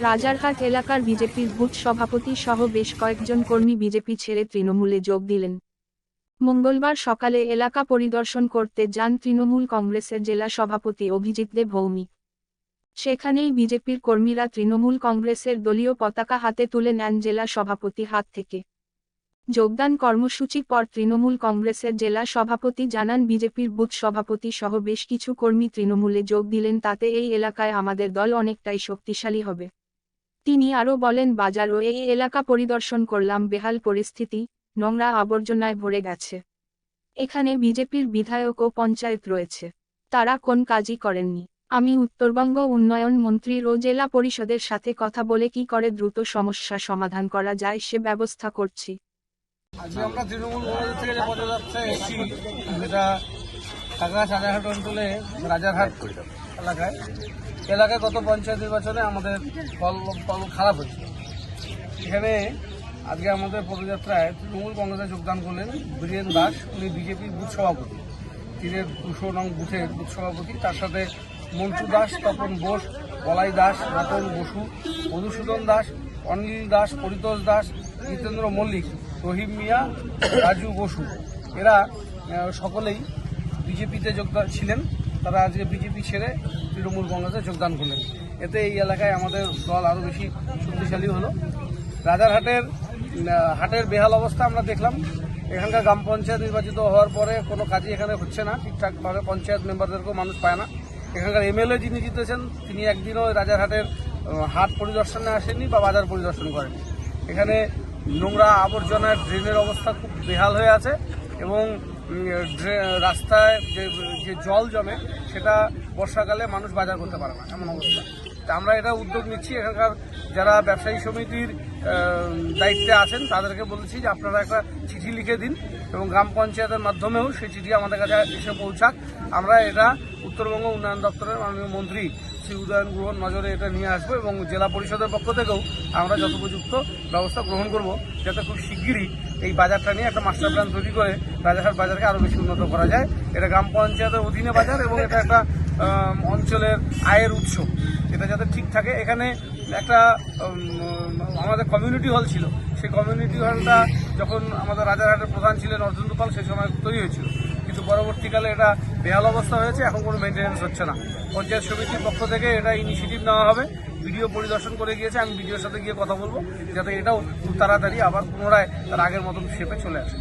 রাজারহাট এলাকার বিজেপির বুথ সভাপতি সহ বেশ কয়েকজন কর্মী বিজেপি ছেড়ে তৃণমূলে যোগ দিলেন। মঙ্গলবার সকালে এলাকা পরিদর্শন করতে যান তৃণমূল কংগ্রেসের জেলা সভাপতি অভিজিৎ দে ভৌমিক সেখানেই বিজেপির কর্মীরা তৃণমূল কংগ্রেসের দলীয় পতাকা হাতে তুলে নেন জেলা সভাপতি হাত থেকে। যোগদান কর্মসূচির পর তৃণমূল কংগ্রেসের জেলা সভাপতি জানান বিজেপির বুথ সভাপতি সহ বেশ কিছু কর্মী তৃণমূলে যোগ দিলেন, তাতে এই এলাকায় আমাদের দল অনেকটাই শক্তিশালী হবে। তিনি আরও বলেন, বাজার ও এই এলাকা পরিদর্শন করলাম, বেহাল পরিস্থিতি, নোংরা আবর্জনায় ভরে গেছে। এখানে বিজেপির বিধায়ক ও পঞ্চায়েত রয়েছে। তারা কোন কাজই করেননি। আমি উত্তরবঙ্গ উন্নয়ন মন্ত্রীর ও জেলা পরিষদের সাথে কথা বলে কি করে দ্রুত সমস্যা সমাধান করা যায় সে ব্যবস্থা করছি। এলাকায় এলাকায় গত পঞ্চায়েত নির্বাচনে আমাদের ফল ফল খারাপ হয়েছে এখানে আজকে আমাদের পদযাত্রায় তৃণমূল কংগ্রেসে যোগদান করলেন বীরেন দাস। উনি বিজেপির বুথ সভাপতি। তিনি দুশো নং বুথের বুথ সভাপতি। তার সাথে মন্টু দাস, তপন বোস বলাই দাস, রতন বসু, মধুসূদন দাস, অনিল দাস, পরিতোষ দাস, জিতেন্দ্র মল্লিক, রহিম মিয়া, রাজু বসু। এরা সকলেই বিজেপিতে যোগদান ছিলেন। তারা আজকে বিজেপি ছেড়ে তৃণমূল কংগ্রেসে যোগদান করলেন। এতে এই এলাকায় আমাদের দল আরও বেশি শক্তিশালী হলো। রাজারহাটের হাটের বেহাল অবস্থা আমরা দেখলাম। এখানকার গ্রাম পঞ্চায়েত নির্বাচিত হওয়ার পরে কোনো কাজই এখানে হচ্ছে না। ঠিকঠাকভাবে পঞ্চায়েত মেম্বারদেরকেও মানুষ পায় না। এখানকার এমএলএ যিনি জিতেছেন, তিনি একদিনও রাজারহাটের হাট পরিদর্শনে আসেননি বা বাজার পরিদর্শন করেন। এখানে নোংরা আবর্জনার ড্রেনের অবস্থা খুব বেহাল হয়ে আছে এবং রাস্তায় যে যে জল জমে, সেটা বর্ষাকালে মানুষ বাজার করতে পারে না। এমন অবস্থা। তা আমরা এটা উদ্যোগ নিচ্ছি। এখানকার যারা ব্যবসায়ী সমিতির দায়িত্বে আছেন, তাদেরকে বলেছি যে আপনারা একটা চিঠি লিখে দিন এবং গ্রাম পঞ্চায়েতের মাধ্যমেও সেই চিঠি আমাদের কাছে এসে পৌঁছাক। আমরা এটা উত্তরবঙ্গ উন্নয়ন দপ্তরের মাননীয় মন্ত্রী শ্রী উদয়ন গ্রহণ নজরে এটা নিয়ে আসব এবং জেলা পরিষদের পক্ষ থেকেও আমরা যথোপযুক্ত ব্যবস্থা গ্রহণ করব যাতে খুব শিগগিরই এই বাজারটা নিয়ে একটা মাস্টার প্ল্যান তৈরি করে রাজারহাট বাজারকে আরও বেশি উন্নত করা যায়। এটা গ্রাম পঞ্চায়েতের অধীনে বাজার এবং এটা একটা অঞ্চলের আয়ের উৎস। এটা যাতে ঠিক থাকে। এখানে একটা আমাদের কমিউনিটি হল ছিল। সেই কমিউনিটি হলটা যখন আমাদের রাজারহাটের প্রধান ছিলেন অর্জুন পাল সেই সময় তৈরি হয়েছিল। কিন্তু পরবর্তীকালে এটা বেহাল অবস্থা হয়েছে, এখন কোনো মেনটেন্যান্স হচ্ছে না। পঞ্চায়েত সমিতির পক্ষ থেকে এটা ইনিশিয়েটিভ নেওয়া হবে। ভিডিও পরিদর্শন করে গিয়েছে, আমি ভিডিওর সাথে গিয়ে কথা বলব, যাতে এটাও খুব তাড়াতাড়ি আবার পুনরায় তার আগের মতন শেপে চলে আসে।